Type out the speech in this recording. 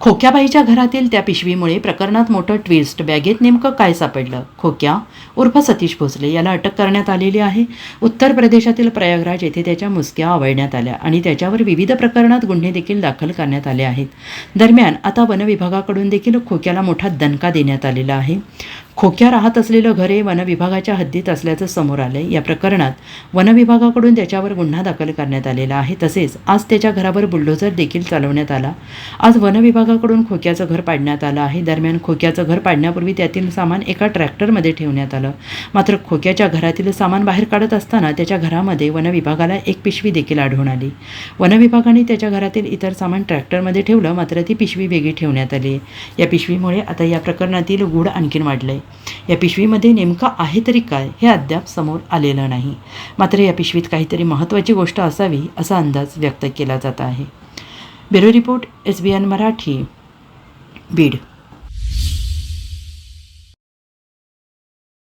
खोक्याबाईच्या घरातील त्या पिशवीमुळे प्रकरणात मोठं ट्विस्ट बॅगेत नेमकं काय सापडलं? खोक्या? उर्फ सतीश भोसले याला अटक करण्यात आलेली आहे. उत्तर प्रदेशातील प्रयागराज येथे त्याच्या मुसक्या आवळण्यात आल्या आणि त्याच्यावर विविध प्रकरणात गुन्हे देखील दाखल करण्यात आले आहेत. दरम्यान आता वनविभागाकडून देखील खोक्याला मोठा दणका देण्यात आलेला आहे. खोक्या राहत असलेलं घर हे वनविभागाच्या हद्दीत असल्याचं समोर आलंय. या प्रकरणात वनविभागाकडून त्याच्यावर गुन्हा दाखल करण्यात आलेला आहे. तसेच आज त्याच्या घरावर बुलडोझर देखील चालवण्यात आला. आज वनविभागाकडून खोक्याचं घर पाडण्यात आलं आहे. दरम्यान खोक्याचं घर पाडण्यापूर्वी त्यातील सामान एका ट्रॅक्टरमध्ये ठेवण्यात आलं. मात्र खोक्याच्या घरातील सामान बाहेर काढत असताना त्याच्या घरामध्ये वनविभागाला एक पिशवी देखील आढळून आली. वनविभागाने त्याच्या घरातील इतर सामान ट्रॅक्टरमध्ये ठेवलं मात्र ती पिशवी वेगळी ठेवण्यात आली. या पिशवीमुळे आता या प्रकरणातील गूढ आणखीन वाढलंय. या पिशवीमध्ये नेमकं आहे तरी काय हे अद्याप समोर आलेलं नाही. मात्र या पिशवीत काहीतरी महत्त्वाची गोष्ट असावी असा अंदाज व्यक्त केला जात आहे. Bureau report S B N Marathi Beed.